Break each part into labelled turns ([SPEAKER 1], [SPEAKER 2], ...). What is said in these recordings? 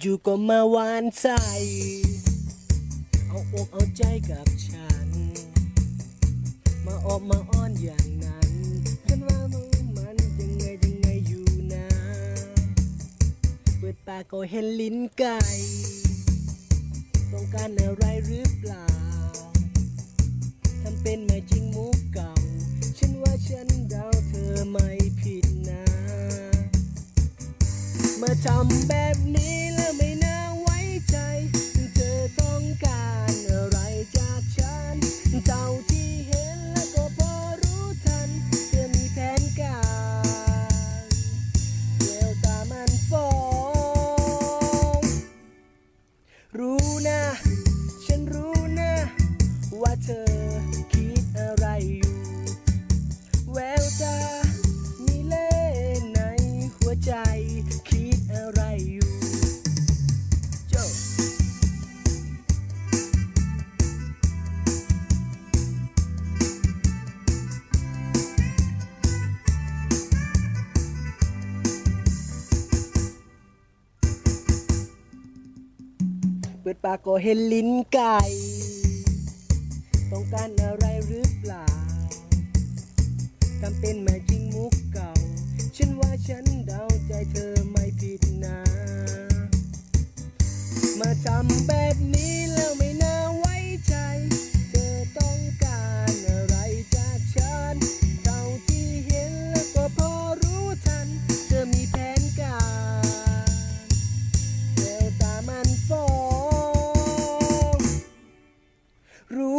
[SPEAKER 1] อยู่ๆก็มาหวานใสเอาอกเอาใจกับฉัน มาออกมาอ้อนอย่างนั้นฉันว่ามึงมันยังไงยังไงอยู่นะเปิดปากก็เห็นลิ้นไก่ ต้องการอะไรหรือเปล่าาทำแบบนี้แล้วไม่ ปิดปากก็เห็นลิ้นไก่ ต้องการอะไรหรือเปล่าทำเป็นแม่จริงมุกเก่า ฉันว่าฉันเดาใจเธอไม่ผิดนะ มาทำแบบนี้ รู้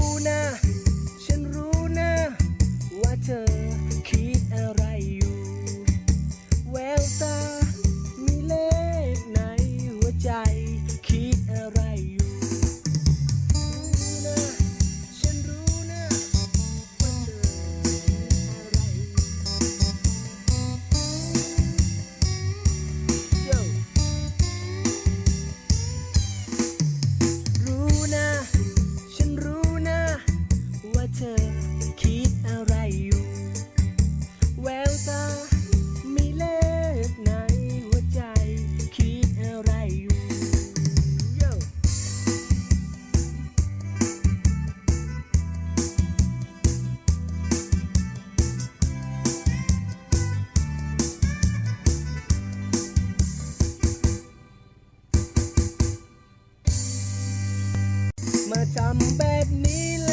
[SPEAKER 1] มาทำแบบนี้